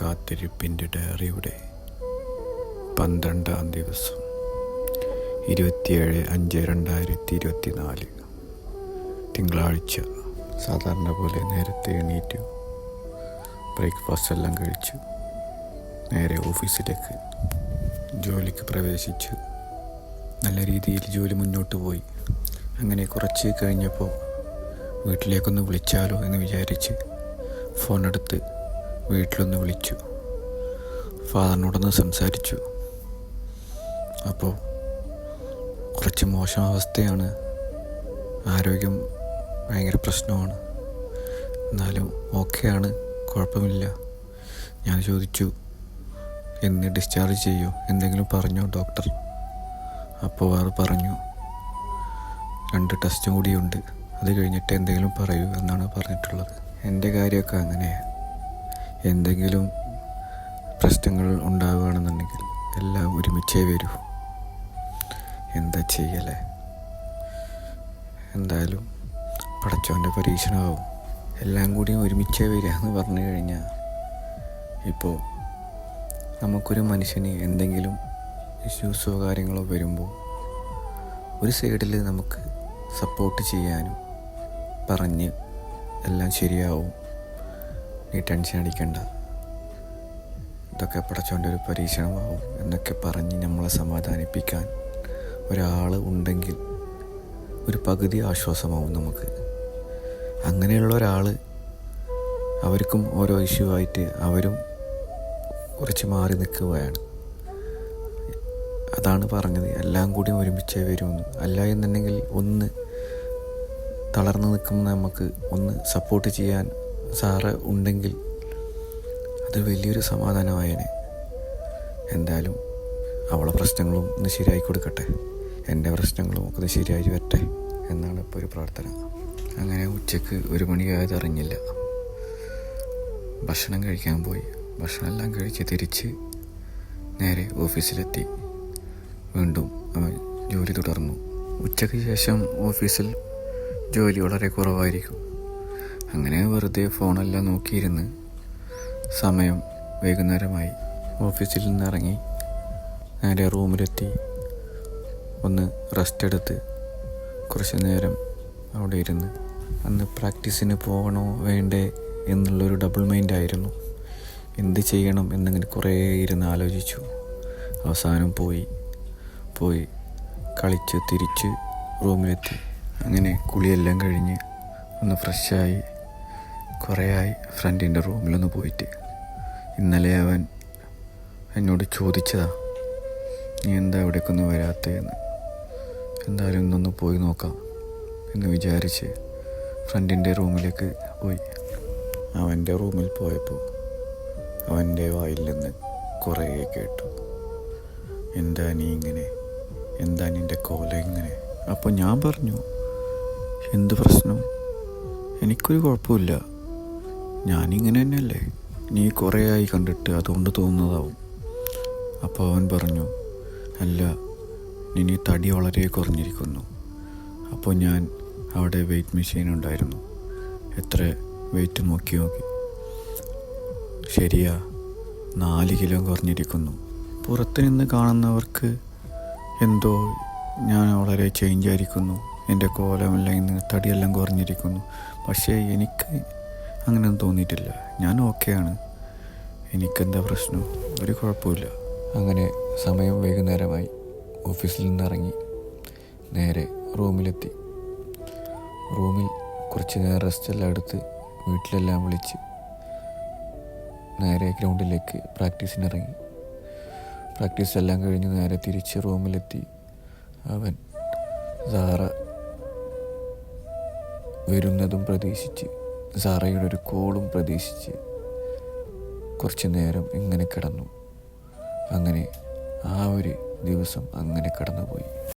കാത്തിരിപ്പിന്റെ ഡയറിയുടെ പന്ത്രണ്ടാം ദിവസം ഇരുപത്തിയേഴ് അഞ്ച് രണ്ടായിരത്തി ഇരുപത്തി നാല് തിങ്കളാഴ്ച സാധാരണ പോലെ നേരത്തെ എണീറ്റു. ബ്രേക്ക്ഫാസ്റ്റ് എല്ലാം കഴിച്ചു. നേരെ ഓഫീസിലേക്ക് ജോലിക്ക് പ്രവേശിച്ചു. നല്ല രീതിയിൽ ജോലി മുന്നോട്ട് പോയി. അങ്ങനെ കുറച്ച് കഴിഞ്ഞപ്പോൾ വീട്ടിലേക്കൊന്ന് വിളിച്ചാലോ എന്ന് വിചാരിച്ച് ഫോണെടുത്ത് വീട്ടിലൊന്ന് വിളിച്ചു. ഫാദറിനോടൊന്ന് സംസാരിച്ചു. അപ്പോൾ കുറച്ച് മോശം അവസ്ഥയാണ്. ആരോഗ്യം ഭയങ്കര പ്രശ്നമാണ്. എന്നാലും ഓക്കെയാണ് കുഴപ്പമില്ല. ഞാൻ ചോദിച്ചു എന്ന് ഡിസ്ചാർജ് ചെയ്യൂ? എന്തെങ്കിലും പറഞ്ഞോ ഡോക്ടർ അപ്പോൾ അവർ പറഞ്ഞു. രണ്ട് ടെസ്റ്റും കൂടിയുണ്ട്. അത് കഴിഞ്ഞിട്ട് എന്തെങ്കിലും പറയൂ എന്നാണ് പറഞ്ഞിട്ടുള്ളത്. എന്റെ കാര്യമൊക്കെ അങ്ങനെയാണ് എന്തെങ്കിലും പ്രശ്നങ്ങൾ ഉണ്ടാവുകയാണെന്നുണ്ടെങ്കിൽ എല്ലാം ഒരുമിച്ചേ വരൂ. എന്താ ചെയ്യലേ? എന്തായാലും പടച്ചോന്റെ പരീക്ഷണമാവും എല്ലാം കൂടി ഒരുമിച്ചേ വരിക എന്ന് പറഞ്ഞു കഴിഞ്ഞാൽ ഇപ്പോൾ നമുക്കൊരു മനുഷ്യന് എന്തെങ്കിലും ഇഷ്യൂസോ കാര്യങ്ങളോ വരുമ്പോൾ ഒരു സൈഡിൽ നമുക്ക് സപ്പോർട്ട് ചെയ്യാനും പറഞ്ഞ് എല്ലാം ശരിയാവും. നീ ടെൻഷൻ അടിക്കണ്ട. ഇതൊക്കെ പടച്ചോന്റെ ഒരു പരീക്ഷണമാവും എന്നൊക്കെ പറഞ്ഞ് നമ്മളെ സമാധാനിപ്പിക്കാൻ ഒരാൾ ഉണ്ടെങ്കിൽ ഒരു പകുതി ആശ്വാസമാവും നമുക്ക്. അങ്ങനെയുള്ള ഒരാൾ അവർക്കും ഓരോ ഇഷ്യൂ ആയിട്ട് അവരും കുറച്ച് മാറി നിൽക്കുകയാണ്. അതാണ് പറഞ്ഞത്. എല്ലാം കൂടി ഒരുമിച്ചേ വരുമെന്ന് അല്ല എന്നുണ്ടെങ്കിൽ ഒന്ന് തളർന്നു നിൽക്കുമ്പോൾ നമുക്ക് ഒന്ന് സപ്പോർട്ട് ചെയ്യാൻ സാറ് ഉണ്ടെങ്കിൽ അത് വലിയൊരു സമാധാനമായേനെ. എന്തായാലും അവളെ പ്രശ്നങ്ങളും ഒന്ന് ശരിയായി കൊടുക്കട്ടെ. എന്റെ പ്രശ്നങ്ങളും ഒക്കെ ഒന്ന് ശരിയായി വരട്ടെ എന്നാണ് ഇപ്പോൾ ഒരു പ്രാർത്ഥന. അങ്ങനെ ഉച്ചയ്ക്ക് ഒരു മണിയായത് അറിഞ്ഞില്ല. ഭക്ഷണം കഴിക്കാൻ പോയി. ഭക്ഷണം എല്ലാം കഴിച്ച് തിരിച്ച് നേരെ ഓഫീസിലെത്തി. വീണ്ടും ജോലി തുടർന്നു. ഉച്ചയ്ക്ക് ശേഷം ഓഫീസിൽ ജോലി വളരെ കുറവായിരിക്കും. അങ്ങനെ വെറുതെ ഫോണെല്ലാം നോക്കിയിരുന്ന്. സമയം വൈകുന്നേരമായി. ഓഫീസിൽ നിന്ന് ഇറങ്ങി നേരെ റൂമിലെത്തി. ഒന്ന് റെസ്റ്റ് എടുത്ത് കുറച്ച് നേരം അവിടെ ഇരുന്ന്. അന്ന് പ്രാക്ടീസിന് പോകണോ വേണ്ടേ എന്നുള്ളൊരു ഡബിൾ മൈൻഡ് ആയിരുന്നു എന്ത് ചെയ്യണം എന്നിങ്ങനെ കുറേ ഇരുന്ന് ആലോചിച്ചു. അവസാനം പോയി. പോയി കളിച്ച് തിരിച്ച് റൂമിലെത്തി. അങ്ങനെ കുളിയെല്ലാം കഴിഞ്ഞ് ഒന്ന് ഫ്രഷായി. കുറേയായി ഫ്രണ്ടിന്റെ റൂമിലൊന്ന് പോയിട്ട്. ഇന്നലെ അവൻ എന്നോട് ചോദിച്ചതാ നീ എന്താ ഇവിടേക്കൊന്നും വരാത്തതെന്ന്? എന്തായാലും ഇന്നൊന്ന് പോയി നോക്കാം എന്ന് വിചാരിച്ച് ഫ്രണ്ടിന്റെ റൂമിലേക്ക് പോയി. അവന്റെ റൂമിൽ പോയപ്പോൾ അവന്റെ വായിൽ നിന്ന് കുറേ കേട്ടു. എന്താ നീ ഇങ്ങനെ? എന്താ നിന്റെ കോല ഇങ്ങനെ? അപ്പോൾ ഞാൻ പറഞ്ഞു എന്ത് പ്രശ്നം? എനിക്കൊരു കുഴപ്പമില്ല. ഞാനിങ്ങനെ തന്നെയല്ലേ നീ കുറേ ആയി കണ്ടിട്ട് അതുകൊണ്ട് തോന്നുന്നതാവും. അപ്പോൾ അവൻ പറഞ്ഞു അല്ല ഇനി തടി വളരെ കുറഞ്ഞിരിക്കുന്നു. അപ്പോൾ ഞാൻ അവിടെ വെയിറ്റ് മെഷീൻ ഉണ്ടായിരുന്നു. എത്ര വെയിറ്റ് നോക്കി നോക്കി. ശരിയാ നാല് കിലോ കുറഞ്ഞിരിക്കുന്നു. പുറത്ത് നിന്ന് കാണുന്നവർക്ക് എന്തോ ഞാൻ വളരെ ചേഞ്ച് ആയിരിക്കുന്നു. എന്റെ കോലമെല്ലാം ഇന്ന് തടിയെല്ലാം കുറഞ്ഞിരിക്കുന്നു. പക്ഷേ എനിക്ക് അങ്ങനെയൊന്നും തോന്നിയിട്ടില്ല. ഞാൻ ഓക്കെയാണ്. എനിക്കെന്താ പ്രശ്നം? ഒരു കുഴപ്പമില്ല അങ്ങനെ സമയം വൈകുന്നേരമായി. ഓഫീസിൽ നിന്നിറങ്ങി. നേരെ റൂമിലെത്തി. റൂമിൽ കുറച്ച് നേരം റെസ്റ്റ് എല്ലാം എടുത്ത് വീട്ടിലെല്ലാം വിളിച്ച് നേരെ ഗ്രൗണ്ടിലേക്ക് പ്രാക്ടീസിന് ഇറങ്ങി പ്രാക്ടീസ് എല്ലാം കഴിഞ്ഞ് നേരെ തിരിച്ച് റൂമിലെത്തി. അവൻ സാറ വരുന്നതും പ്രതീക്ഷിച്ച് സാറയുടെ ഒരു കോളും പ്രതീക്ഷിച്ച് കുറച്ച് നേരം ഇങ്ങനെ കിടന്നു. അങ്ങനെ ആ ഒരു ദിവസം അങ്ങനെ കടന്നുപോയി.